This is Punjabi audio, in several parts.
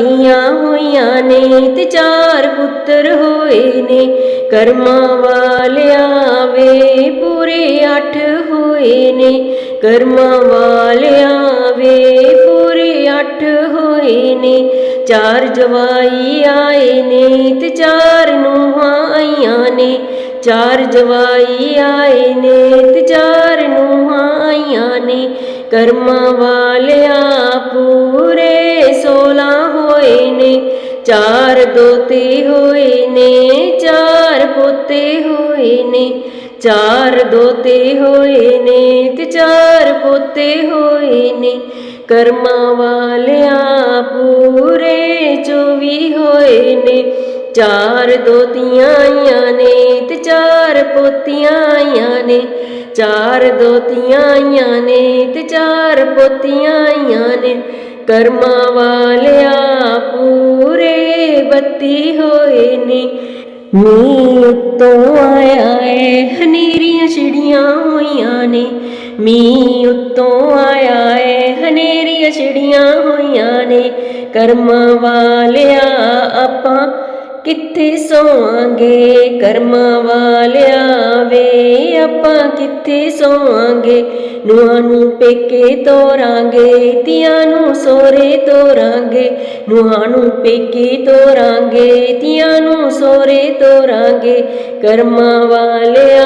ਧੀਆਂ ਹੋਈਆਂ ਨੇ ਤੇ ਚਾਰ ਪੁੱਤਰ ਹੋਏ ਨੇ, ਕਰਮਾਂ ਵਾਲਿਆਂ ਵੇ ਪੂਰੇ ਅੱਠ ਹੋਏ ਨੇ, ਕਰਮਾਂ ਵਾਲਿਆਂ ਵੇ ਪੂਰੇ ਅੱਠ ਹੋਏ ਨੇ। ਚਾਰ ਜਵਾਈ ਆਏ ਨੇ ਤੇ ਚਾਰ ਨੂੰਹਾਂ ਆਈਆਂ ਨੇ, ਚਾਰ ਜਵਾਈ ਆਏ ਨੇ ਤੇ ਚਾਰ ਨੂੰਹਾਂ ਆਈਆਂ ਨੇ, ਕਰਮਾਂ ਵਾਲਿਆਂ ਪੂਰੇ ਹੋਏ ਨੇ, ਚਾਰ ਦੋਤੇ ਹੋਏ ਨੇ, ਚਾਰ ਪੋਤੇ ਹੋਏ ਨੇ, ਚਾਰ ਦੋਤੇ ਹੋਏ ਨੇ ਤੇ ਚਾਰ ਪੋਤੇ ਹੋਏ ਨੇ, ਕਰਮਾਂ ਵਾਲਿਆਂ ਪੂਰੇ 24 ਹੋਏ ਨੇ, ਚਾਰ ਦੋਤੀਆਂ ਆਈਆਂ ਨੇ ਤੇ ਚਾਰ ਪੋਤੀਆਂ ਆਈਆਂ ਨੇ, ਚਾਰ ਦੋਤੀਆਂ ਆਈਆਂ ਨੇ ਤੇ ਚਾਰ ਪੋਤੀਆਂ ਆਈਆਂ ਨੇ, ਕਰਮਾਂ ਵਾਲਿਆ ਪੂਰੇ 32 ਹੋਏ ਨੇ। ਮੀਂਹ ਉੱਤੋਂ ਆਇਆ ਏ, ਹਨੇਰੀਆਂ ਛਿੜੀਆਂ ਹੋਈਆਂ ਨੇ। ਮੀਂਹ ਉੱਤੋਂ ਆਇਆ ਏ, ਹਨੇਰੀਆਂ ਛਿੜੀਆਂ ਹੋਈਆਂ ਨੇ। ਕਰਮਾਂ ਵਾਲਿਆ ਆਪਾਂ ਕਿੱਥੇ ਸੋਵਾਂਗੇ? ਕਰਮਾਂ ਵਾਲਿਆ ਵੇ ਆਪਾਂ ਕਿੱਥੇ ਸੋਵਾਂਗੇ? ਨੂੰਹਾਂ ਨੂੰ ਪੇਕੇ ਤੋਰਾਂਗੇ, ਧੀਆਂ ਨੂੰ ਸੋਰੇ ਤੋਰਾਂਗੇ। ਨੂੰਹਾਂ ਨੂੰ ਪੇਕੇ ਤੋਰਾਂਗੇ, ਧੀਆਂ ਨੂੰ ਸੋਰੇ ਤੋਰਾਂਗੇ। ਕਰਮਾਂ ਵਾਲਿਆ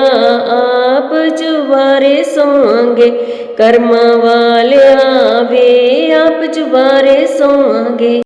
ਆਪ ਜੁਵਾਰੇ ਸੋਵਾਂਗੇ। ਕਰਮਾਂ ਵਾਲਿਆ ਵੇ ਆਪ ਜੁਵਾਰੇ ਸੋਵਾਂਗੇ।